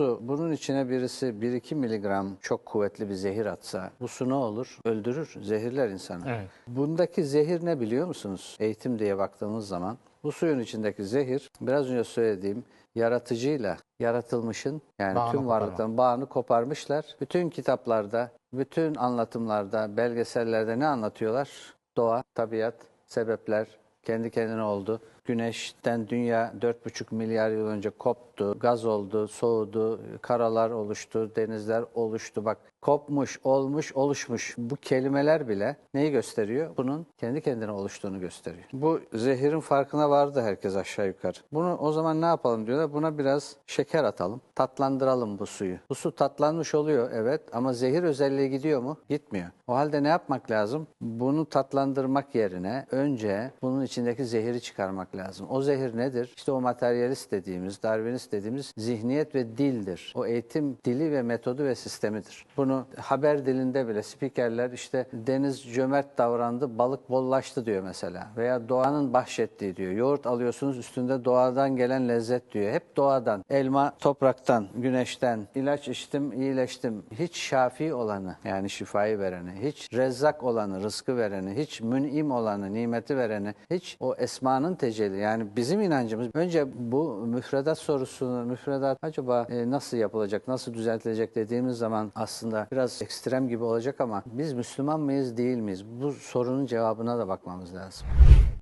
su, bunun içine birisi 1-2 miligram çok kuvvetli bir zehir atsa bu su ne olur? Öldürür, zehirler insanı. Evet. Bundaki zehir ne biliyor musunuz? Eğitim diye baktığımız zaman bu suyun içindeki zehir biraz önce söylediğim yaratıcıyla yaratılmışın yani Bağını tüm koparma. varlıkların bağını koparmışlar. Bütün kitaplarda, bütün anlatımlarda, belgesellerde ne anlatıyorlar? Doğa, tabiat, sebepler, kendi kendine oldu. Güneşten dünya 4,5 milyar yıl önce koptu, gaz oldu, soğudu, karalar oluştu, denizler oluştu. Bak kopmuş, olmuş, oluşmuş. Bu kelimeler bile neyi gösteriyor? Bunun kendi kendine oluştuğunu gösteriyor. Bu zehirin farkına vardı herkes aşağı yukarı. Bunu o zaman ne yapalım diyorlar? Buna biraz şeker atalım, tatlandıralım bu suyu. Bu su tatlanmış oluyor evet ama zehir özelliği gidiyor mu? Gitmiyor. O halde ne yapmak lazım? Bunu tatlandırmak yerine önce bunun içindeki zehiri çıkarmak lazım. O zehir nedir? İşte o materyalist dediğimiz, Darwinist dediğimiz zihniyet ve dildir. O eğitim dili ve metodu ve sistemidir. Bunu haber dilinde bile spikerler işte deniz cömert davrandı, balık bollaştı diyor mesela. Veya doğanın bahşettiği diyor. Yoğurt alıyorsunuz üstünde doğadan gelen lezzet diyor. Hep doğadan. Elma topraktan, güneşten. ilaç içtim, iyileştim. Hiç şafi olanı yani şifayı vereni, hiç rezzak olanı, rızkı vereni, hiç mün'im olanı, nimeti vereni, hiç o esmanın tecelli. Yani bizim inancımız önce bu müfredat sorusunu, müfredat acaba e, nasıl yapılacak, nasıl düzeltilecek dediğimiz zaman aslında biraz ekstrem gibi olacak ama biz Müslüman mıyız, değil miyiz? Bu sorunun cevabına da bakmamız lazım.